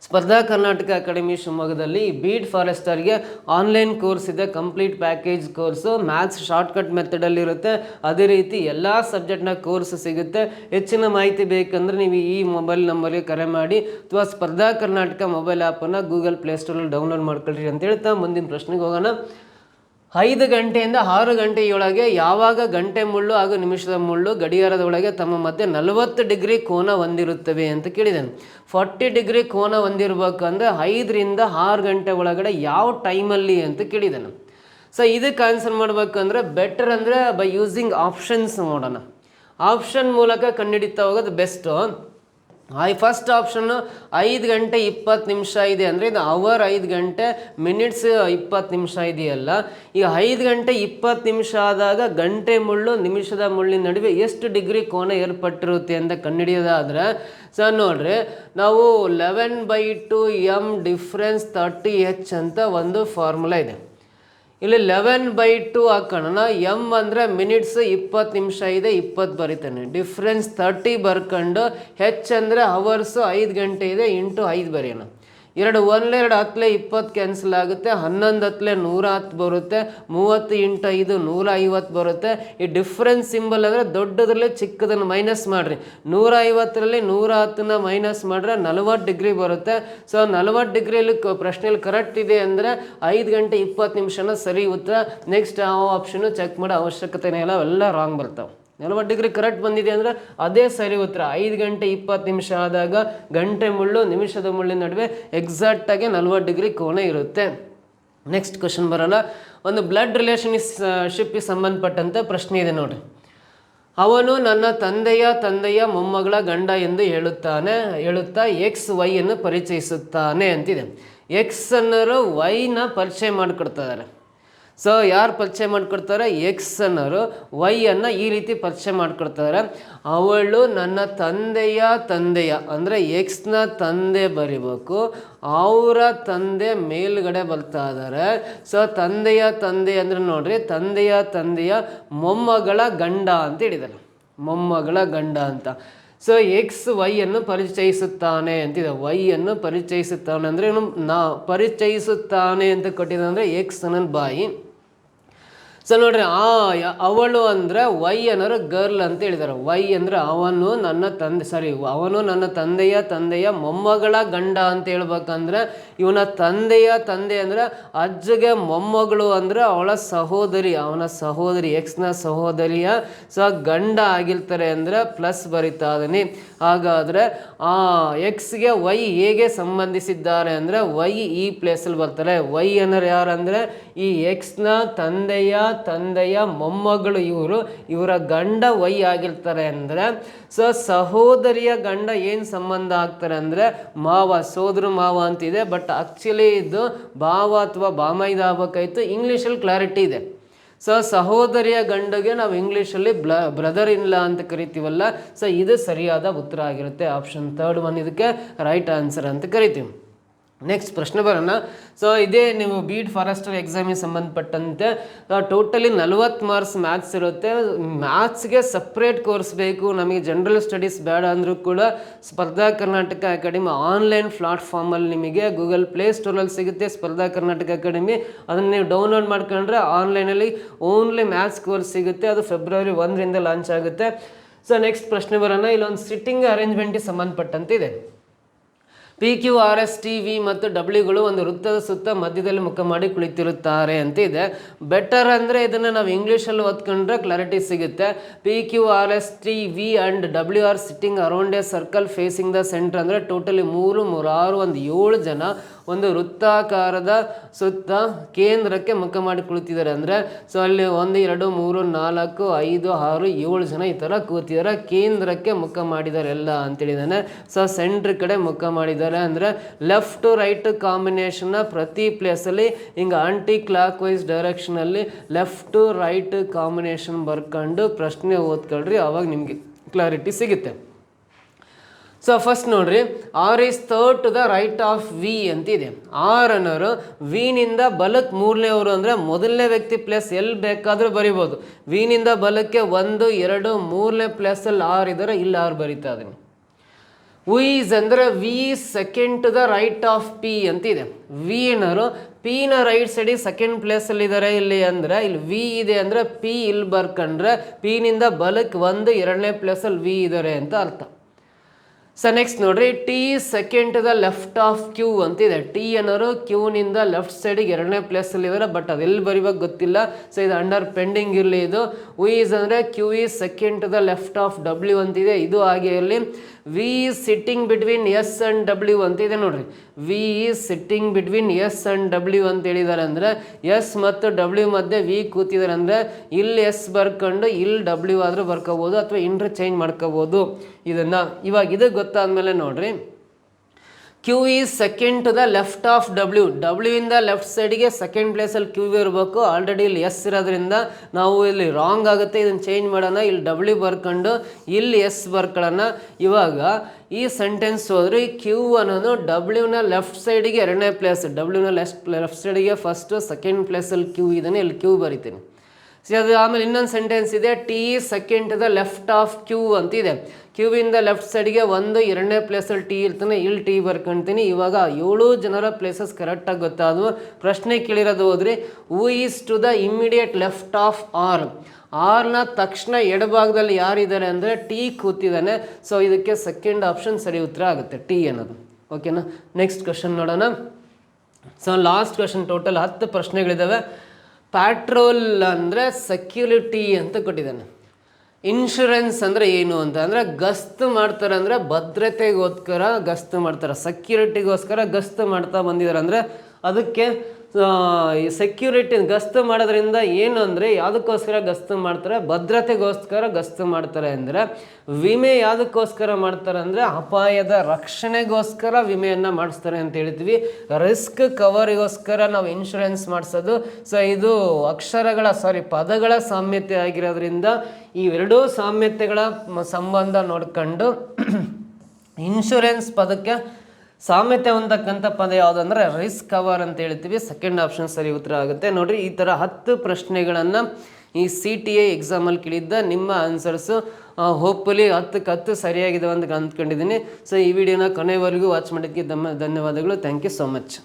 ಸ್ಪರ್ಧಾ ಕರ್ನಾಟಕ ಅಕಾಡೆಮಿ ಶಿವಮೊಗ್ಗದಲ್ಲಿ ಬೀಡ್ ಫಾರೆಸ್ಟರ್ಗೆ ಆನ್ಲೈನ್ ಕೋರ್ಸ್ ಇದೆ, complete package course. Maths shortcut ಮೆಥಡಲ್ಲಿ ಇರುತ್ತೆ. ಅದೇ ರೀತಿ ಎಲ್ಲ ಸಬ್ಜೆಕ್ಟ್ನ ಕೋರ್ಸ್ ಸಿಗುತ್ತೆ. ಹೆಚ್ಚಿನ ಮಾಹಿತಿ ಬೇಕಂದರೆ ನೀವು ಈ ಮೊಬೈಲ್ ನಂಬರ್ಗೆ ಕರೆ ಮಾಡಿ. ಅಥವಾ ಸ್ಪರ್ಧಾ ಕರ್ನಾಟಕ ಮೊಬೈಲ್ ಆ್ಯಪನ್ನು ಗೂಗಲ್ ಪ್ಲೇಸ್ಟೋರಲ್ಲಿ ಡೌನ್ಲೋಡ್ ಮಾಡ್ಕೊಳ್ರಿ ಅಂತ ಹೇಳ್ತಾ ಮುಂದಿನ ಪ್ರಶ್ನೆಗೆ ಹೋಗೋಣ. ಐದು ಗಂಟೆಯಿಂದ ಆರು ಗಂಟೆಯೊಳಗೆ ಯಾವಾಗ ಗಂಟೆ ಮುಳ್ಳು ಹಾಗೂ ನಿಮಿಷದ ಮುಳ್ಳು ಗಡಿಯಾರದ ಒಳಗೆ ತಮ್ಮ ಮಧ್ಯೆ ನಲವತ್ತು ಡಿಗ್ರಿ ಕೋನ ಹೊಂದಿರುತ್ತವೆ ಅಂತ ಕೇಳಿದ್ದಾನೆ ಫಾರ್ಟಿ ಡಿಗ್ರಿ ಕೋನ ಹೊಂದಿರಬೇಕಂದ್ರೆ ಐದರಿಂದ ಆರು ಗಂಟೆ ಒಳಗಡೆ ಯಾವ ಟೈಮಲ್ಲಿ ಅಂತ ಕೇಳಿದ್ದಾನೆ ಸೊ ಇದಕ್ಕೆ ಆನ್ಸರ್ ಮಾಡಬೇಕಂದ್ರೆ ಬೆಟರ್ ಅಂದರೆ ಬೈ ಯೂಸಿಂಗ್ ಆಪ್ಷನ್ಸ್ ನೋಡೋಣ. ಆಪ್ಷನ್ ಮೂಲಕ ಕಂಡುಹಿಡಿತಾ ಹೋಗೋದು ಬೆಸ್ಟು ಐ ಫಸ್ಟ್ ಆಪ್ಷನ್ನು ಐದು ಗಂಟೆ ಇಪ್ಪತ್ತು ನಿಮಿಷ ಇದೆ ಅಂದರೆ ಇದು ಅವರ್ ಐದು ಗಂಟೆ ಮಿನಿಟ್ಸ್ ಇಪ್ಪತ್ತು ನಿಮಿಷ ಇದೆಯಲ್ಲ. ಈಗ ಐದು ಗಂಟೆ ಇಪ್ಪತ್ತು ನಿಮಿಷ ಆದಾಗ ಗಂಟೆ ಮುಳ್ಳು ನಿಮಿಷದ ಮುಳ್ಳಿನ ನಡುವೆ ಎಷ್ಟು ಡಿಗ್ರಿ ಕೋನ ಏರ್ಪಟ್ಟಿರುತ್ತೆ ಅಂತ ಕಂಡುಹಿಡಿಯೋದಾದರೆ ಸರ್ ನೋಡ್ರಿ, ನಾವು eleven by two M difference thirty H ಅಂತ ಒಂದು ಫಾರ್ಮುಲಾ ಇದೆ. ಇಲ್ಲಿ ಲೆವೆನ್ ಬೈ ಟು ಹಾಕೋಣ. ಎಂ ಅಂದರೆ ಮಿನಿಟ್ಸ್ ಇಪ್ಪತ್ತು ನಿಮಿಷ ಇದೆ, ಇಪ್ಪತ್ತು ಬರೀತಾನೆ. ಡಿಫ್ರೆನ್ಸ್ ತರ್ಟಿ ಬರ್ಕೊಂಡು ಹೆಚ್ ಅಂದರೆ ಅವರ್ಸು ಐದು ಗಂಟೆ ಇದೆ, ಇಂಟು ಐದು ಬರೆಯೋಣ. ಎರಡು ಒಂದು ಎರಡು ಹತ್ತಲೆ ಇಪ್ಪತ್ತು ಕ್ಯಾನ್ಸಲ್ ಆಗುತ್ತೆ, ಹನ್ನೊಂದು ಹತ್ತಲೆ ನೂರ ಹತ್ತು ಬರುತ್ತೆ, ಮೂವತ್ತು ಇಂಟು ಐದು ನೂರ ಐವತ್ತು ಬರುತ್ತೆ. ಈ ಡಿಫ್ರೆನ್ಸ್ ಸಿಂಬಲ್ ಅಂದರೆ ದೊಡ್ಡದ್ರಲ್ಲೇ ಚಿಕ್ಕದನ್ನು ಮೈನಸ್ ಮಾಡಿರಿ. ನೂರ ಐವತ್ತರಲ್ಲಿ ನೂರ ಹತ್ತನ್ನ ಮೈನಸ್ ಮಾಡಿದ್ರೆ ನಲವತ್ತು ಡಿಗ್ರಿ ಬರುತ್ತೆ. ಸೊ ನಲವತ್ತು ಡಿಗ್ರಿಯಲ್ಲಿ ಪ್ರಶ್ನೆಯಲ್ಲಿ ಕರೆಕ್ಟ್ ಇದೆ ಅಂದರೆ ಐದು ಗಂಟೆ ಇಪ್ಪತ್ತು ನಿಮಿಷನ ಸರಿ ಉತ್ತರ. ನೆಕ್ಸ್ಟ್ ಆ ಆಪ್ಷನ್ನು ಚೆಕ್ ಮಾಡೋ ಅವಶ್ಯಕತೆನೇ ಇಲ್ಲ, ಅವೆಲ್ಲ ರಾಂಗ್ ಬರ್ತಾವೆ. ನಲವತ್ತು ಡಿಗ್ರಿ ಕರೆಕ್ಟ್ ಬಂದಿದೆ ಅಂದರೆ ಅದೇ ಸರಿ ಉತ್ತರ. ಐದು ಗಂಟೆ ಇಪ್ಪತ್ತು ನಿಮಿಷ ಆದಾಗ ಗಂಟೆ ಮುಳ್ಳು, ನಿಮಿಷದ ಮುಳ್ಳಿನ ನಡುವೆ ಎಕ್ಸಾಕ್ಟಾಗಿ ನಲವತ್ತು ಡಿಗ್ರಿ ಕೋಣೆ ಇರುತ್ತೆ. ನೆಕ್ಸ್ಟ್ ಕ್ವಶನ್ ಬರೋಣ. ಒಂದು ಬ್ಲಡ್ ರಿಲೇಷನ್ಶಿಪ್ಗೆ ಸಂಬಂಧಪಟ್ಟಂಥ ಪ್ರಶ್ನೆ ಇದೆ ನೋಡಿರಿ. ಅವನು ನನ್ನ ತಂದೆಯ ತಂದೆಯ ಮೊಮ್ಮಗಳ ಗಂಡ ಎಂದು ಹೇಳುತ್ತಾನೆ, ಹೇಳುತ್ತಾ ಎಕ್ಸ್ ವೈಯನ್ನು ಪರಿಚಯಿಸುತ್ತಾನೆ ಅಂತಿದೆ. ಎಕ್ಸ್ ಅನ್ನೋರು ವೈನ ಪರಿಚಯ ಮಾಡಿಕೊಡ್ತಿದ್ದಾರೆ ಸೊ ಯಾರು ಪರಿಚಯ ಮಾಡ್ಕೊಡ್ತಾರೆ? ಎಕ್ಸ್ ಅನ್ನೋರು. ವೈ ಅನ್ನು ಈ ರೀತಿ ಪರಿಚಯ ಮಾಡ್ಕೊಡ್ತಾರೆ. ಅವಳು ನನ್ನ ತಂದೆಯ ತಂದೆಯ, ಅಂದರೆ ಎಕ್ಸ್ನ ತಂದೆ ಬರಿಬೇಕು. ಅವರ ತಂದೆ ಮೇಲ್ಗಡೆ ಬರ್ತಾ ಇದ್ದಾರೆ ಸೊ ತಂದೆಯ ತಂದೆ ಅಂದರೆ ನೋಡ್ರಿ, ತಂದೆಯ ತಂದೆಯ ಮೊಮ್ಮಗಳ ಗಂಡ ಅಂತ ಹೇಳಿದ್ದಾರೆ ಮೊಮ್ಮಗಳ ಗಂಡ ಅಂತ. ಸೊ ಎಕ್ಸ್ ವೈ ಅನ್ನು ಪರಿಚಯಿಸುತ್ತಾನೆ ಅಂತಿದೆ. ವೈ ಅನ್ನು ಪರಿಚಯಿಸುತ್ತಾನೆ ಅಂದರೆ ನಾ, ಪರಿಚಯಿಸುತ್ತಾನೆ ಅಂತ ಕೊಟ್ಟಿದೆ ಅಂದರೆ ಎಕ್ಸ್ ನನ್ನ ಬಾಯಿ. ಸೊ ನೋಡ್ರಿ, ಆ ಅವಳು ಅಂದರೆ ವೈ ಅನ್ನೋರು ಗರ್ಲ್ ಅಂತ ಹೇಳಿದ್ದಾರೆ ವೈ ಅಂದರೆ ಅವನು ನನ್ನ ತಂದೆ ಸಾರಿ ಅವನು ನನ್ನ ತಂದೆಯ ತಂದೆಯ ಮೊಮ್ಮಗಳ ಗಂಡ ಅಂತ ಹೇಳ್ಬೇಕಂದ್ರೆ ಇವನ ತಂದೆಯ ತಂದೆ ಅಂದರೆ ಅಜ್ಜಗೆ ಮೊಮ್ಮಗಳು ಅಂದರೆ ಅವಳ ಸಹೋದರಿ, ಅವನ ಸಹೋದರಿ ಎಕ್ಸ್ನ ಸಹೋದರಿಯ ಸೊ ಗಂಡ ಆಗಿರ್ತಾರೆ ಅಂದರೆ ಪ್ಲಸ್ ಬರಿತಾ ಇದ್ದೀನಿ ಹಾಗಾದರೆ ಆ ಎಕ್ಸ್ಗೆ ವೈ ಹೇಗೆ ಸಂಬಂಧಿಸಿದ್ದಾರೆ ಅಂದರೆ ವೈ ಈ ಪ್ಲೇಸಲ್ಲಿ ಬರ್ತಾರೆ. ವೈ ಅನ್ನೋರು ಯಾರಂದರೆ ಈ ಎಕ್ಸ್ನ ತಂದೆಯ ತಂದೆಯ ಮೊಮ್ಮಗಳು ಇವರು, ಇವರ ಗಂಡ ವೈ ಆಗಿರ್ತಾರೆ ಅಂದರೆ, ಸೊ ಸಹೋದರಿಯ ಗಂಡ ಏನು ಸಂಬಂಧ ಆಗ್ತಾರೆ ಅಂದರೆ, ಮಾವ ಸೋದರ ಮಾವ ಅಂತಿದೆ ಬಟ್ ಆ್ಯಕ್ಚುಲಿ ಇದು ಭಾವ ಅಥವಾ ಬಾಮೈದ ಆಗ್ಬೇಕಾಯ್ತು ಇಂಗ್ಲೀಷಲ್ಲಿ ಕ್ಲಾರಿಟಿ ಇದೆ. ಸೊ ಸಹೋದರಿಯ ಗಂಡಗೆ ನಾವು ಇಂಗ್ಲೀಷಲ್ಲಿ ಬ್ಲ ಬ್ರದರ್ ಇನ್ ಲಾ ಅಂತ ಕರಿತೀವಲ್ಲ, ಸೊ ಇದು ಸರಿಯಾದ ಉತ್ತರ ಆಗಿರುತ್ತೆ ಆಪ್ಷನ್ ತರ್ಡ್ ಒನ್ ಇದಕ್ಕೆ ರೈಟ್ ಆನ್ಸರ್ ಅಂತ ಕರಿತೀವಿ. ನೆಕ್ಸ್ಟ್ ಪ್ರಶ್ನೆ ಬರೋಣ. ಸೊ ಇದೇ ನೀವು ಬೀಡ್ ಫಾರೆಸ್ಟರ್ ಎಕ್ಸಾಮಿಗೆ ಸಂಬಂಧಪಟ್ಟಂತೆ ಟೋಟಲಿ ನಲ್ವತ್ತು ಮಾರ್ಕ್ಸ್ ಮ್ಯಾಥ್ಸ್ ಇರುತ್ತೆ. ಮ್ಯಾಥ್ಸ್ಗೆ ಸಪ್ರೇಟ್ ಕೋರ್ಸ್ ಬೇಕು. ನಮಗೆ ಜನರಲ್ ಸ್ಟಡೀಸ್ ಬೇಡ ಅಂದರೂ ಕೂಡ ಸ್ಪರ್ಧಾ ಕರ್ನಾಟಕ ಅಕಾಡೆಮಿ ಆನ್ಲೈನ್ ಪ್ಲಾಟ್ಫಾರ್ಮಲ್ಲಿ ನಿಮಗೆ ಗೂಗಲ್ ಪ್ಲೇ ಸ್ಟೋರಲ್ಲಿ ಸಿಗುತ್ತೆ. ಸ್ಪರ್ಧಾ ಕರ್ನಾಟಕ ಅಕಾಡೆಮಿ ಅದನ್ನು ನೀವು ಡೌನ್ಲೋಡ್ ಮಾಡ್ಕೊಂಡ್ರೆ ಆನ್ಲೈನಲ್ಲಿ ಓನ್ಲಿ ಮ್ಯಾಥ್ಸ್ ಕೋರ್ಸ್ ಸಿಗುತ್ತೆ. ಅದು ಫೆಬ್ರವರಿ ಒಂದರಿಂದ ಲಾಂಚ್ ಆಗುತ್ತೆ. ಸೊ ನೆಕ್ಸ್ಟ್ ಪ್ರಶ್ನೆ ಬರೋಣ. ಇಲ್ಲೊಂದು ಸಿಟ್ಟಿಂಗ್ ಅರೇಂಜ್ಮೆಂಟಿಗೆ ಸಂಬಂಧಪಟ್ಟಂತೆ ಇದೆ. P Q R S T V ಮತ್ತು ಡಬ್ಲ್ಯೂಗಳು ಒಂದು ವೃತ್ತದ ಸುತ್ತ ಮಧ್ಯದಲ್ಲಿ ಮುಖ ಮಾಡಿ ಕುಳಿತಿರುತ್ತಾರೆ ಅಂತ ಇದೆ. ಬೆಟರ್ ಅಂದರೆ ಇದನ್ನು ನಾವು ಇಂಗ್ಲೀಷಲ್ಲಿ ಓದ್ಕೊಂಡ್ರೆ ಕ್ಲಾರಿಟಿ ಸಿಗುತ್ತೆ. P Q R S T V and W are sitting around a circle facing the centre ಅಂದರೆ ಟೋಟಲಿ ಮೂರು ಮೂರು ಆರು ಒಂದು ಏಳು ಜನ ಒಂದು ವೃತ್ತಾಕಾರದ ಸುತ್ತ ಕೇಂದ್ರಕ್ಕೆ ಮುಖ ಮಾಡಿ ಕುಳಿತಿದ್ದಾರೆ ಅಂದರೆ, ಸೊ ಅಲ್ಲಿ ಒಂದು, ಎರಡು, ಮೂರು, ನಾಲ್ಕು, ಐದು, ಆರು, ಏಳು ಜನ ಈ ಥರ ಕೂತಿದ್ದಾರೆ. ಕೇಂದ್ರಕ್ಕೆ ಮುಖ ಮಾಡಿದ್ದಾರೆ ಎಲ್ಲ ಅಂತೇಳಿದಾನೆ ಸೊ ಸೆಂಟ್ರ್ ಕಡೆ ಮುಖ ಮಾಡಿದ್ದಾರೆ. ಅಂದರೆ, ಲೆಫ್ಟ್ ಟು ರೈಟ್ ಕಾಂಬಿನೇಷನ್ನ ಪ್ರತಿ ಪ್ಲೇಸಲ್ಲಿ ಹಿಂಗೆ ಆಂಟಿ ಕ್ಲಾಕ್ ವೈಸ್ ಡೈರೆಕ್ಷನಲ್ಲಿ ಲೆಫ್ಟ್ ಟು ರೈಟ್ ಕಾಂಬಿನೇಷನ್ ಬರ್ಕೊಂಡು ಪ್ರಶ್ನೆ ಓದ್ಕೊಳ್ರಿ. ಅವಾಗ ನಿಮಗೆ ಕ್ಲಾರಿಟಿ ಸಿಗುತ್ತೆ. ಸೊ ಫಸ್ಟ್ ನೋಡ್ರಿ R is third to the right of V ಅಂತಿದೆ. ಆರ್ ಅನ್ನೋರು ವಿನಿಂದ ಬಲಕ್ಕೆ ಮೂರನೇವರು ಅಂದರೆ ಮೊದಲನೇ ವ್ಯಕ್ತಿ ಪ್ಲಸ್ ಎಲ್ಲಿ ಬೇಕಾದರೂ ಬರಿಬೋದು. ವಿನಿಂದ ಬಲಕ್ಕೆ ಒಂದು, ಎರಡು ಮೂರನೇ ಪ್ಲೇಸಲ್ಲಿ ಆರ್ ಇದ್ದಾರೆ ಇಲ್ಲಿ ಆರ್ ಬರಿತಾ ಇದೀನಿ ಈಸ್ ಅಂದರೆ V second to the right of P ಅಂತಿದೆ. ವಿ ಅನ್ನೋರು ಪಿನ ರೈಟ್ ಸೈಡಿಗೆ ಸೆಕೆಂಡ್ ಪ್ಲೇಸಲ್ಲಿ ಇದ್ದಾರೆ ಇಲ್ಲಿ ಅಂದರೆ, ಇಲ್ಲಿ ವಿ ಇದೆ ಅಂದರೆ ಪಿ ಇಲ್ಲಿ ಬರ್ಕಂಡ್ರೆ ಪಿನಿಂದ ಬಲಕ್ಕೆ ಒಂದು ಎರಡನೇ ಪ್ಲೇಸಲ್ಲಿ ವಿ ಇದ್ದಾರೆ ಅಂತ ಅರ್ಥ. ಸೊ ನೆಕ್ಸ್ಟ್ ನೋಡ್ರಿ T second the left of Q ಅಂತಿದೆ. ಟಿ ಅನ್ನೋರು ಕ್ಯೂನಿಂದ ಲೆಫ್ಟ್ ಸೈಡಿಗೆ ಎರಡನೇ ಪ್ಲೇಸಲ್ಲಿ ಇದ್ದಾರೆ ಬಟ್ ಅದೆಲ್ಲಿ ಬರಿವಾಗ ಗೊತ್ತಿಲ್ಲ. ಸೊ ಇದು ಅಂಡರ್ ಪೆಂಡಿಂಗ್ ಇರಲಿ ಇದು. ಈಸ್ ಅಂದರೆ Q is second the left of W ಅಂತಿದೆ. ಇದು ಹಾಗೆ ಇರಲಿ. V is sitting between S and W ಅಂತ ಇದೆ ನೋಡ್ರಿ. V is sitting between S and W ಅಂತ ಹೇಳಿದ್ದಾರೆ ಅಂದರೆ ಎಸ್ ಮತ್ತು ಡಬ್ಲ್ಯೂ ಮಧ್ಯೆ ವಿ ಕೂತಿದ್ದಾರೆ ಅಂದರೆ, ಇಲ್ಲಿ ಎಸ್ ಬರ್ಕೊಂಡು ಇಲ್ಲಿ ಡಬ್ಲ್ಯೂ ಆದರೂ ಬರ್ಕೋಬೋದು ಅಥವಾ ಇಂಟ್ರ್ ಚೇಂಜ್ ಮಾಡ್ಕೋಬೋದು. ಇದನ್ನು ಇವಾಗ ಇದು ಗೊತ್ತಾದ್ಮೇಲೆ ನೋಡ್ರಿ. Q is second to the left of W W ಇಂದ ಲೆಫ್ಟ್ ಸೈಡ್ಗೆ ಸೆಕೆಂಡ್ ಪ್ಲೇಸಲ್ಲಿ ಕ್ಯೂ ಇರಬೇಕು. ಆಲ್ರೆಡಿ ಇಲ್ಲಿ ಎಸ್ ಇರೋದ್ರಿಂದ ನಾವು ಇಲ್ಲಿ ರಾಂಗ್ ಆಗುತ್ತೆ. ಇದನ್ನು ಚೇಂಜ್ ಮಾಡೋಣ. ಇಲ್ಲಿ ಡಬ್ಲ್ಯೂ ಬರ್ಕೊಂಡು, ಇಲ್ಲಿ ಎಸ್ ಬರ್ಕೊಳ್ಳೋಣ. ಇವಾಗ ಈ ಸೆಂಟೆನ್ಸ್ ಹೋದ್ರೆ ಈ ಕ್ಯೂ ಅನ್ನೋದು ಡಬ್ಲ್ಯೂನ ಲೆಫ್ಟ್ ಸೈಡಿಗೆ ಎರಡನೇ ಪ್ಲೇಸ್ ಡಬ್ಲ್ಯೂನ ಲೆಫ್ಟ್ ಲೆಫ್ಟ್ ಸೈಡಿಗೆ ಫಸ್ಟು ಸೆಕೆಂಡ್ ಪ್ಲೇಸಲ್ಲಿ ಕ್ಯೂ ಇದ್ದಾನೆ ಇಲ್ಲಿ ಕ್ಯೂ ಬರಿತೀನಿ. ಸೊ ಅದು ಆಮೇಲೆ ಇನ್ನೊಂದು ಸೆಂಟೆನ್ಸ್ ಇದೆ. T second the left of Q ಅಂತಿದೆ ಕ್ಯೂವಿಂದ ಲೆಫ್ಟ್ ಸೈಡ್ಗೆ ಒಂದು, ಎರಡನೇ ಪ್ಲೇಸಲ್ಲಿ ಟಿ ಇರ್ತಾನೆ, ಇಲ್ಲಿ ಟಿ ಬರ್ಕೊಂತೀನಿ. ಇವಾಗ ಏಳು ಜನರ ಪ್ಲೇಸಸ್ ಕರೆಕ್ಟಾಗಿ ಗೊತ್ತಾದವು. ಪ್ರಶ್ನೆ ಕೇಳಿರೋದು ಹೋದ್ರಿ who is to the immediate left of R ಆರ್ನ ತಕ್ಷಣ ಎಡಭಾಗದಲ್ಲಿ ಯಾರಿದ್ದಾರೆ ಅಂದರೆ ಟಿ ಕೂತಿದ್ದಾನೆ. ಸೊ ಇದಕ್ಕೆ ಸೆಕೆಂಡ್ ಆಪ್ಷನ್ ಸರಿ ಉತ್ತರ ಆಗುತ್ತೆ ಟಿ ಅನ್ನೋದು. ಓಕೆನಾ ನೆಕ್ಸ್ಟ್ ಕ್ವಶನ್ ನೋಡೋಣ. ಸೊ ಲಾಸ್ಟ್ ಕ್ವಶನ್ ಟೋಟಲ್ ಹತ್ತು ಪ್ರಶ್ನೆಗಳಿದ್ದಾವೆ ಪ್ಯಾಟ್ರೋಲ್ ಅಂದರೆ ಸೆಕ್ಯೂರಿಟಿ ಅಂತ ಕೊಟ್ಟಿದ್ದಾನೆ. ಇನ್ಶೂರೆನ್ಸ್ ಅಂದರೆ ಏನು ಅಂತ ಅಂದರೆ ಗಸ್ತು ಮಾಡ್ತಾರೆ ಅಂದರೆ ಭದ್ರತೆಗೋಸ್ಕರ ಗಸ್ತು ಮಾಡ್ತಾರೆ. ಸೆಕ್ಯೂರಿಟಿಗೋಸ್ಕರ ಗಸ್ತು ಮಾಡ್ತಾ ಬಂದಿದ್ದಾರೆ ಅಂದರೆ ಅದಕ್ಕೆ ಸೆಕ್ಯೂರಿಟಿ ಗಸ್ತು ಮಾಡೋದ್ರಿಂದ ಏನು ಅಂದರೆ ಯಾವುದಕ್ಕೋಸ್ಕರ ಗಸ್ತು ಮಾಡ್ತಾರೆ? ಭದ್ರತೆಗೋಸ್ಕರ ಗಸ್ತು ಮಾಡ್ತಾರೆ ಅಂದರೆ ವಿಮೆ ಯಾವುದಕ್ಕೋಸ್ಕರ ಮಾಡ್ತಾರೆ ಅಂದರೆ ಅಪಾಯದ ರಕ್ಷಣೆಗೋಸ್ಕರ ವಿಮೆಯನ್ನು ಮಾಡಿಸ್ತಾರೆ ಅಂತ ಹೇಳ್ತೀವಿ. ರಿಸ್ಕ್ ಕವರಿಗೋಸ್ಕರ ನಾವು ಇನ್ಶೂರೆನ್ಸ್ ಮಾಡಿಸೋದು. ಸೊ ಇದು ಅಕ್ಷರಗಳ ಸಾರಿ ಪದಗಳ ಸಾಮ್ಯತೆ ಆಗಿರೋದ್ರಿಂದ ಇವೆರಡೂ ಸಾಮ್ಯತೆಗಳ ಸಂಬಂಧ ನೋಡ್ಕೊಂಡು ಇನ್ಶೂರೆನ್ಸ್ ಪದಕ್ಕೆ ಸಾಮ್ಯತೆ ಹೊಂದಕ್ಕಂಥ ಪದ ಯಾವುದಂದ್ರೆ ರೈಸ್ ಕವರ್ ಅಂತ ಹೇಳ್ತೀವಿ. ಸೆಕೆಂಡ್ ಆಪ್ಷನ್ ಸರಿ ಉತ್ತರ ಆಗುತ್ತೆ. ನೋಡಿರಿ, ಈ ಥರ ಹತ್ತು ಪ್ರಶ್ನೆಗಳನ್ನು ಈ ಸಿ ಟಿ ಎ ಎಕ್ಸಾಮಲ್ಲಿ ಕೇಳಿದ್ದ ನಿಮ್ಮ ಆನ್ಸರ್ಸು ಹೋಪ್ಫುಲಿ ಹತ್ತಕ್ಕೆ ಹತ್ತು ಸರಿಯಾಗಿದೆ ಅಂತ ಅಂದ್ಕೊಂಡಿದ್ದೀನಿ. ಸೊ ಈ ವಿಡಿಯೋನ ಕೊನೆವರೆಗೂ ವಾಚ್ ಮಾಡೋದಕ್ಕೆ ದಮ್ಮ ಧನ್ಯವಾದಗಳು. Thank you so much